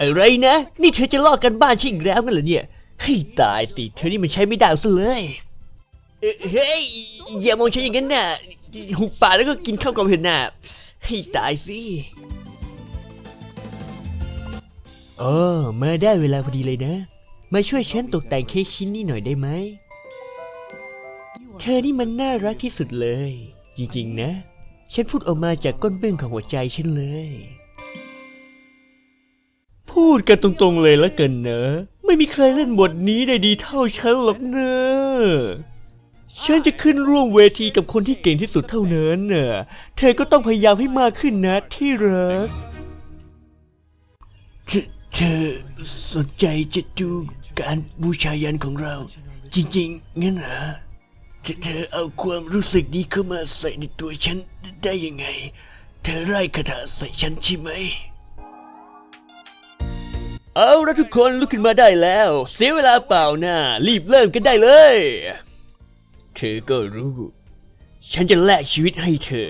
อะไรนะ นี่เธอจะลอกกันบ้านฉันแล้วกันเหรอเนี่ยให้ตายสิเธอนี่มันใช้ไม่ได้เอาซะเลยเฮ้ยอย่ามองฉันอย่างนั้นน่ะหุบปากแล้วก็กินข้าวกล่องเถอะน่ะให้ตายสิโอ้มาได้เวลาพอดีเลยนะ มาช่วยฉันตกแต่งเค้กชิ้นนี้หน่อยได้ไหมเธอนี่มันน่ารักที่สุดเลย จริงๆนะ ฉันพูดออกมาจากก้นเบื้องของหัวใจฉันเลย พูดกันตรงๆเลยแล้วกันนะ ไม่มีใครเล่นบทนี้ได้ดีเท่าฉันหรอกนะฉันจะขึ้นร่วมเวทีกับคนที่เก่งที่สุดเท่านั้นน่ะ เธอก็ต้องพยายามให้มากขึ้นนะที่รัก เธอเธอสนใจจะดูการบูชายันของเรา จริงๆ งั้นเหรอเธอเธอเอาความรู้สึกนี้เข้ามาใส่ในตัวฉันได้ยังไง เธอไร้คาถาใส่ฉันใช่ไหม เอาละทุกคนลุกขึ้นมาได้แล้ว เสียเวลาเปล่านะรีบเริ่มกันได้เลย เธอก็รู้ ฉันจะแลกชีวิตให้เธอ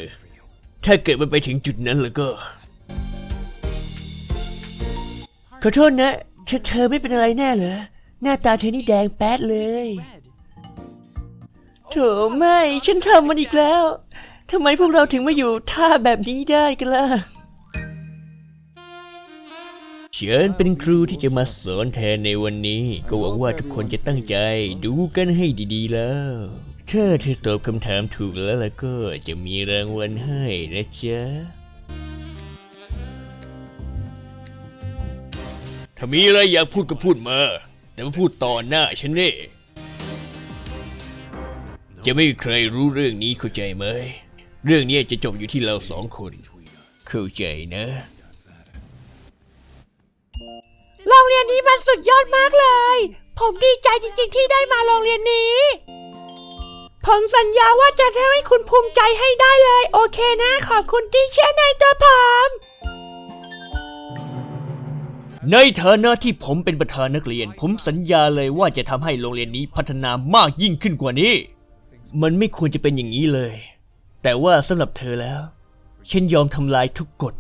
ถ้าเกิดมันไปถึงจุดนั้นแล้วก็ ขอโทษนะเธอเธอไม่เป็นอะไรแน่เหรอ หน้าตาเธอนี่แดงแป๊ดเลยโถไม่ ฉันทำมันอีกแล้วทำไมพวกเราถึงมาอยู่ท่าแบบนี้ได้กันล่ะ ฉันเป็นครูที่จะมาสอนแทนในวันนี้ ก็หวังว่าทุกคนจะตั้งใจดูกันให้ดีๆแล้ว ถ้าเธอตอบคำถามถูกแล้วแล้วก็จะมีรางวัลให้นะจ๊ะ ถ้ามีอะไรอยากพูดก็พูดมา แต่มาพูดต่อหน้าฉันนี่จะไม่มีใครรู้เรื่องนี้เข้าใจไหม เรื่องนี้จะจบอยู่ที่เราสองคน เข้าใจนะ โรงเรียนนี้มันสุดยอดมากเลย ผมดีใจจริงๆที่ได้มาโรงเรียนนี้ ผมสัญญาว่าจะทำให้คุณภูมิใจให้ได้เลย โอเคนะ ขอบคุณที่เชื่อในตัวผมในฐานะที่ผมเป็นประธานนักเรียน ผมสัญญาเลยว่าจะทำให้โรงเรียนนี้พัฒนามากยิ่งขึ้นกว่านี้ มันไม่ควรจะเป็นอย่างนี้เลย แต่ว่าสำหรับเธอแล้ว ฉันยอมทำลายทุกกฎ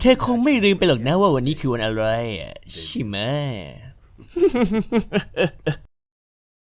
เธอคงไม่ลืมไปหรอกนะว่าวันนี้คือวันอะไรอะใช่ไหม